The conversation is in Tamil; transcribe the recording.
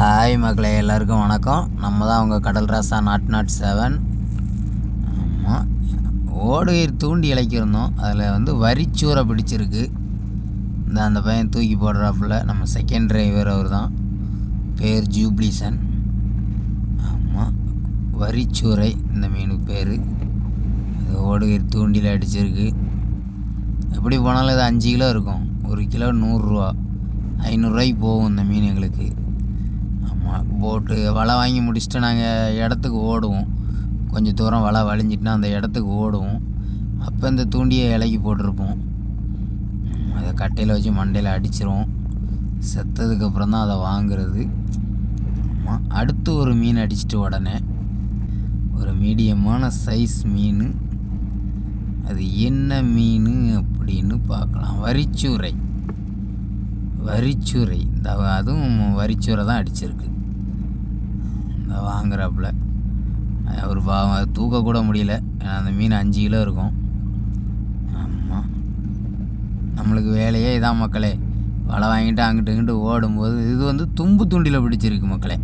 ஹாய் மக்களே எல்லாருக்கும் வணக்கம். நம்ம தான் உங்கள் கடல் ராசா நாட் நாட் செவன். ஆமாம் ஓடுயிர் தூண்டி இழைக்கிருந்தோம். அதில் வந்து வரிச்சூரை பிடிச்சிருக்கு. இந்த அந்த பையன் தூக்கி போடுறாப்புல. நம்ம செகண்ட் டிரைவர் அவர் தான் பேர் ஜூப்ளிசன். ஆமாம் வரிச்சூரை இந்த மீனுக்கு பேர். இது ஓடுயிர் தூண்டியில் அடிச்சிருக்கு. எப்படி போனாலும் இது அஞ்சு கிலோ இருக்கும். ஒரு கிலோ நூறுரூவா ஐநூறுரூவாய்க்கு போகும் இந்த மீன் எங்களுக்கு. ஆமாம் போட்டு வலை வாங்கி முடிச்சுட்டு நாங்கள் இடத்துக்கு ஓடுவோம். கொஞ்சம் தூரம் வலை வலிஞ்சிட்டுனா அந்த இடத்துக்கு ஓடுவோம். அப்போ இந்த தூண்டியை இலைக்கு போட்டிருப்போம். அதை கட்டையில் வச்சு மண்டையில் அடிச்சிருவோம். செத்ததுக்கப்புறம் தான் அதை வாங்கிறது. ஆமாம் அடுத்து ஒரு மீன் அடிச்சிட்டு உடனே. ஒரு மீடியமான சைஸ் மீன். அது என்ன மீன் அப்படின்னு பார்க்கலாம். வரிச்சூரை. வரிச்சுரை இந்த அதுவும் வரிச்சுரை தான் அடிச்சிருக்கு. இந்த வாங்குறாப்புல. அவர் பாவம் அது தூக்கக்கூட முடியல. ஏன்னா அந்த மீன் அஞ்சு கிலோ இருக்கும். ஆமாம் நம்மளுக்கு வேலையே இதான் மக்களே. வலை வாங்கிட்டு அங்கிட்டு இங்கிட்டு ஓடும்போது இது வந்து தும்பு துண்டில் பிடிச்சிருக்கு மக்களே.